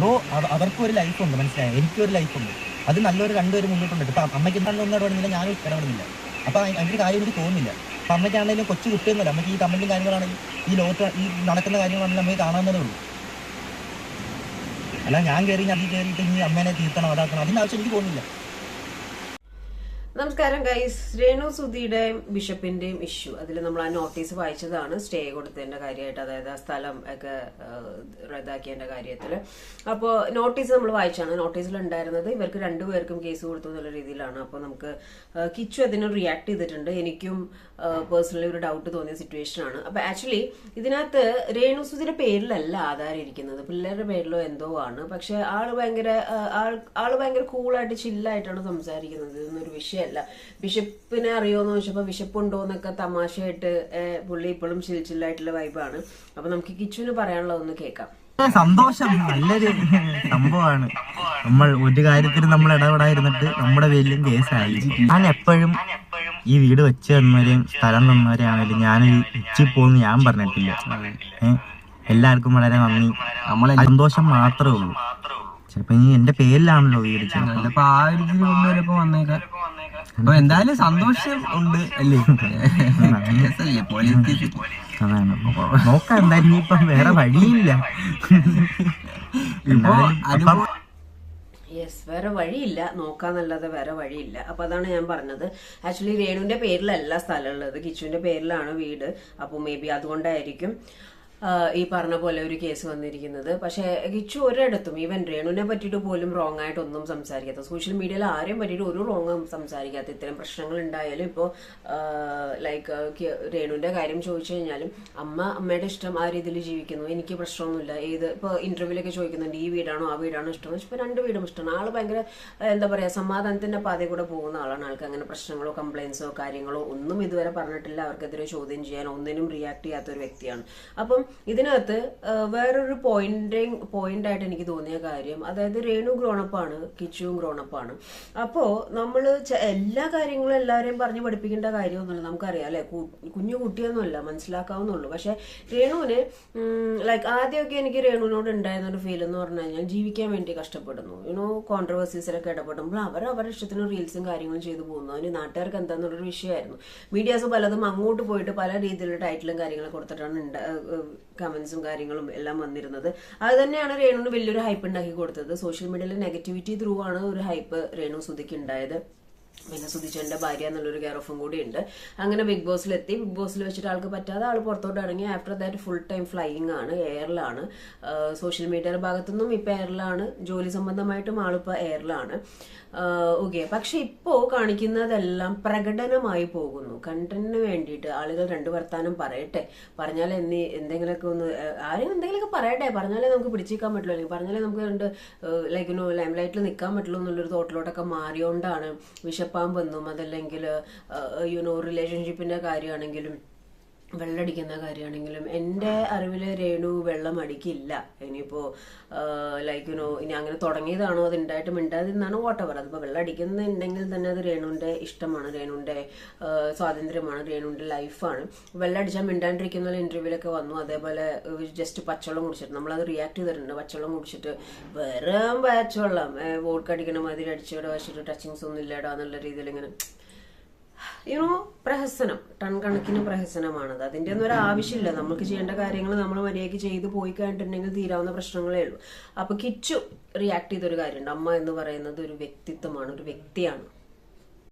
Bro അവർക്കും ഒരു life ഉണ്ട് മനസ്സിലായി? എനിക്കും ഒരു ലൈഫ് ഉണ്ട് അത് നല്ലൊരു രണ്ടുപേരും മുന്നോട്ടുണ്ട് ഇപ്പം അമ്മയ്ക്ക് എന്താണ് ഒന്നും ഇടപെടുന്നില്ല ഞാനും ഇടപെടുന്നില്ല. അപ്പം അതിന്റെ കാര്യം എനിക്ക് തോന്നുന്നില്ല. അപ്പം അമ്മയ്ക്കാണെങ്കിലും കൊച്ചു കുട്ടിയൊന്നുമല്ല. അമ്മയ്ക്ക് ഈ കമന്റും കാര്യങ്ങളാണെങ്കിൽ ഈ ലോകത്ത് ഈ നടക്കുന്ന കാര്യങ്ങളാണെങ്കിലും അമ്മയ്ക്ക് കാണാവുന്നതേ ഉള്ളൂ. അല്ല ഞാൻ കയറി അതിൽ കയറിയിട്ട് ഇനി അമ്മേനെ തീർത്തണം അതാക്കണം അതിന്റെ ആവശ്യം എനിക്ക് തോന്നുന്നില്ല. നമസ്കാരം ഗൈസ് രേണു സുധിയുടെയും ബിഷപ്പിന്റെയും ഇഷ്യൂ അതിൽ നമ്മൾ ആ നോട്ടീസ് വായിച്ചതാണ് സ്റ്റേ കൊടുത്തതിന്റെ കാര്യമായിട്ട് അതായത് ആ സ്ഥലം ഒക്കെ റദ്ദാക്കിയതിന്റെ കാര്യത്തിൽ. അപ്പോൾ നോട്ടീസ് നമ്മൾ വായിച്ചാണ്. നോട്ടീസിൽ ഉണ്ടായിരുന്നത് ഇവർക്ക് രണ്ടുപേർക്കും കേസ് കൊടുത്തു എന്നുള്ള രീതിയിലാണ്. അപ്പോൾ നമുക്ക് കിച്ചു അതിന് റിയാക്ട് ചെയ്തിട്ടുണ്ട്. എനിക്കും പേഴ്സണലി ഒരു ഡൗട്ട് തോന്നിയ സിറ്റുവേഷൻ ആണ്. അപ്പൊ ആക്ച്വലി ഇതിനകത്ത് രേണു സുധിയുടെ പേരിലല്ല ആധാരം ഇരിക്കുന്നത്. പിള്ളേരുടെ പേരിലോ എന്തോ ആണ്. പക്ഷെ ആൾ ഭയങ്കര ആൾ- ആൾ ഭയങ്കര കൂളായിട്ട് ചില്ലായിട്ടാണ് സംസാരിക്കുന്നത്. ഇതൊന്നൊരു വിഷയമല്ല ബിഷപ്പിനെ അറിയോന്ന് ചോദിച്ചപ്പോൾ ബിഷപ്പുണ്ടോ എന്നൊക്കെ തമാശയായിട്ട് പുള്ളി ഇപ്പോഴും ചിൽ ചില്ലായിട്ടുള്ള വൈബാണ് അപ്പൊ നമുക്ക് കിച്ചുവിന് പറയാനുള്ളതൊന്ന് കേൾക്കാം. സന്തോഷം. നല്ലൊരു സംഭവമാണ്. നമ്മൾ ഒരു കാര്യത്തിൽ നമ്മൾ ഇടപെടാതിരുന്നിട്ട് നമ്മുടെ വലിയ കേസായി. ഞാൻ എപ്പോഴും ഈ വീട് വെച്ച് തന്നവരെയും സ്ഥലം തന്നവരെയാണെങ്കിലും ഞാൻ ഇച്ചി പോന്ന് ഞാൻ പറഞ്ഞിട്ടില്ല? എല്ലാവർക്കും വളരെ നന്ദി. നമ്മളെ സന്തോഷം മാത്രമേ ഉള്ളൂ. ചിലപ്പോ ഇനി എന്റെ പേരിലാണല്ലോ വീട് ചിലപ്പോ. ആ ഒരു വന്നേക്കാം. അപ്പൊ എന്തായാലും സന്തോഷം ഉണ്ട് അല്ലേ? കേസല്ലേ പോലീസ് അതാണ്. നോക്കാം എന്തായാലും വേറെ വഴിയില്ല. ഇപ്പൊ യെസ് വേറെ വഴിയില്ല. നോക്കാന്നല്ലാതെ വേറെ വഴിയില്ല. അപ്പൊ അതാണ് ഞാൻ പറഞ്ഞത്. ആക്ച്വലി രേണുവിന്റെ പേരിലല്ല സ്ഥലമുള്ളത് കിച്ചുവിന്റെ പേരിലാണ് വീട്. അപ്പോൾ മേ ബി അതുകൊണ്ടായിരിക്കും. ഈ പറഞ്ഞ പോലെ ഒരു കേസ് വന്നിരിക്കുന്നത്. പക്ഷെ കിച്ചു ഒരിടത്തും ഈവൻ രേണുവിനെ പറ്റിയിട്ട് പോലും റോങ് ആയിട്ടൊന്നും സംസാരിക്കാത്ത സോഷ്യൽ മീഡിയയിൽ ആരെയും പറ്റിയിട്ട് ഒരു റോങ്ങും സംസാരിക്കാത്ത ഇത്തരം പ്രശ്നങ്ങൾ ഉണ്ടായാലും ഇപ്പോൾ ലൈക്ക് രേണുവിന്റെ കാര്യം ചോദിച്ചു കഴിഞ്ഞാലും അമ്മ അമ്മയുടെ ഇഷ്ടം ആ രീതിയിൽ ജീവിക്കുന്നു. എനിക്ക് പ്രശ്നമൊന്നുമില്ല. ഏത് ഇപ്പോൾ ഇന്റർവ്യൂലൊക്കെ ചോദിക്കുന്നുണ്ട് ഈ വീടാണോ ആ വീടാണോ ഇഷ്ടം? ഇപ്പോൾ രണ്ട് വീടും ഇഷ്ടമാണ്. ആൾ ഭയങ്കര എന്താ പറയുക സമാധാനത്തിന്റെ പാതയിൽ കൂടെ പോകുന്ന ആളാണ്. ആൾക്ക് അങ്ങനെ പ്രശ്നങ്ങളോ കംപ്ലയിൻസോ കാര്യങ്ങളോ ഒന്നും ഇതുവരെ പറഞ്ഞിട്ടില്ല. അവർക്കെതിരെ ചോദ്യം ചെയ്യാൻ ഒന്നിനും റിയാക്ട് ചെയ്യാത്ത ഒരു വ്യക്തിയാണ്. അപ്പം ഇതിനകത്ത് വേറൊരു പോയിന്റിങ് പോയിന്റ് ആയിട്ട് എനിക്ക് തോന്നിയ കാര്യം അതായത് രേണു ഗ്രോണപ്പാണ് കിച്ചുവും ഗ്രോണപ്പാണ് അപ്പോ നമ്മൾ എല്ലാ കാര്യങ്ങളും എല്ലാവരെയും പറഞ്ഞ് പഠിപ്പിക്കേണ്ട കാര്യമൊന്നുമില്ല. നമുക്കറിയാം അല്ലെ? കുഞ്ഞു കുട്ടിയൊന്നുമല്ല മനസ്സിലാക്കാവുന്നുള്ളൂ പക്ഷെ രേണുവിന് ലൈക്ക് ആദ്യമൊക്കെ എനിക്ക് രേണുവിനോട് ഉണ്ടായിരുന്ന ഒരു ഫീൽ എന്ന് പറഞ്ഞു കഴിഞ്ഞാൽ ജീവിക്കാൻ വേണ്ടി കഷ്ടപ്പെടുന്നു. യുനോ കോൺട്രവേഴ്സീസിലൊക്കെ ഇടപെടുമ്പോൾ അവർ അവരുടെ ഇഷ്ടത്തിന് റീൽസും കാര്യങ്ങളും ചെയ്തു പോകുന്നു. അതിന് നാട്ടുകാർക്ക് എന്താന്നുള്ളൊരു വിഷയമായിരുന്നു. മീഡിയാസ് പലതും അങ്ങോട്ട് പോയിട്ട് പല രീതിയിലുള്ള ടൈറ്റിലും കാര്യങ്ങളും കൊടുത്തിട്ടാണ് കമന്റ്സും കാര്യങ്ങളും എല്ലാം വന്നിരുന്നത്. അത് തന്നെയാണ് രേണുവിന് വലിയൊരു ഹൈപ്പ് ഉണ്ടാക്കി കൊടുത്തത്. സോഷ്യൽ മീഡിയയിലെ നെഗറ്റിവിറ്റി ത്രൂ ആണ് ഒരു ഹൈപ്പ് രേണു സുധിക്ക് ഉണ്ടായത്. പിന്നെ സുധിച്ചന്റെ ഭാര്യ എന്നുള്ളൊരു കെയർ ഓഫും കൂടി ഉണ്ട്. അങ്ങനെ ബിഗ് ബോസിലെത്തി ബിഗ് ബോസിൽ വെച്ചിട്ട് ആൾക്ക് പറ്റാതെ ആൾ പുറത്തോട്ട് ഇറങ്ങി. After that full time flying ആണ് എയറിലാണ് സോഷ്യൽ മീഡിയയുടെ ഭാഗത്തുനിന്നും ഇപ്പൊ എയറിലാണ് ജോലി സംബന്ധമായിട്ടും ആളിപ്പോ എയറിലാണ് ഓക്കെ പക്ഷെ ഇപ്പോ കാണിക്കുന്നതെല്ലാം പ്രകടനമായി പോകുന്നു. കണ്ടന്റിന് വേണ്ടിയിട്ട് ആളുകൾ രണ്ടു വർത്താനം പറയട്ടെ. പറഞ്ഞാൽ എന്നി എന്തെങ്കിലുമൊക്കെ ഒന്ന് ആരും എന്തെങ്കിലുമൊക്കെ പറയട്ടെ. പറഞ്ഞാലേ നമുക്ക് പിടിച്ചേക്കാൻ പറ്റുള്ളൂ. അല്ലെങ്കിൽ പറഞ്ഞാലേ നമുക്ക് രണ്ട് ലൈക്ക് ലൈം ലൈറ്റിൽ നിൽക്കാൻ പറ്റുള്ളൂ എന്നുള്ളൊരു തോട്ടിലോട്ടൊക്കെ മാറിയോണ്ടാണ് വിഷപ്പാമ്പെന്നും അതല്ലെങ്കിൽ യുനോ റിലേഷൻഷിപ്പിന്റെ കാര്യമാണെങ്കിലും വെള്ളമടിക്കുന്ന കാര്യമാണെങ്കിലും എന്റെ അറിവിൽ രേണു വെള്ളം അടിക്കില്ല. ഇനിയിപ്പോൾ ലൈക്ക് യുനോ ഇനി അങ്ങനെ തുടങ്ങിയതാണോ അത് ഉണ്ടായിട്ട് മിണ്ടാതിരുന്നാണോ വോട്ടവർ അതിപ്പോൾ വെള്ളം അടിക്കുന്നുണ്ടെങ്കിൽ തന്നെ അത് രേണുവിന്റെ ഇഷ്ടമാണ് രേണുവിന്റെ സ്വാതന്ത്ര്യമാണ് രേണുവിന്റെ ലൈഫാണ്. വെള്ളം അടിച്ചാൽ മിണ്ടാണ്ടിരിക്കുന്ന ഇന്റർവ്യൂലൊക്കെ വന്നു. അതേപോലെ ജസ്റ്റ് പച്ചവെള്ളം കുടിച്ചിട്ട് നമ്മളത് റിയാക്ട് ചെയ്തിട്ടുണ്ട്. പച്ചവെള്ളം കുടിച്ചിട്ട് വെറും പച്ചവെള്ളം വോട്ട് അടിക്കണ മാതിരി അടിച്ചിവിടെ വെച്ചിട്ട് ടച്ചിങ്സ് ഒന്നും ഇല്ലടാ എന്നുള്ള രീതിയിൽ ഇങ്ങനെ യുനോ പ്രഹസനം. ടൺ കണക്കിന് പ്രഹസനമാണത്. അതിന്റെ ഒന്നും ഒരു ആവശ്യമില്ല. നമുക്ക് ചെയ്യേണ്ട കാര്യങ്ങൾ നമ്മൾ മര്യാദയ്ക്ക് ചെയ്തു പോയി കഴിഞ്ഞിട്ടുണ്ടെങ്കിൽ തീരാവുന്ന പ്രശ്നങ്ങളേ ഉള്ളൂ. അപ്പൊ കിച്ചു റിയാക്ട് ചെയ്തൊരു കാര്യമുണ്ട്. അമ്മ എന്ന് പറയുന്നത് ഒരു വ്യക്തിത്വമാണ് ഒരു വ്യക്തിയാണ്.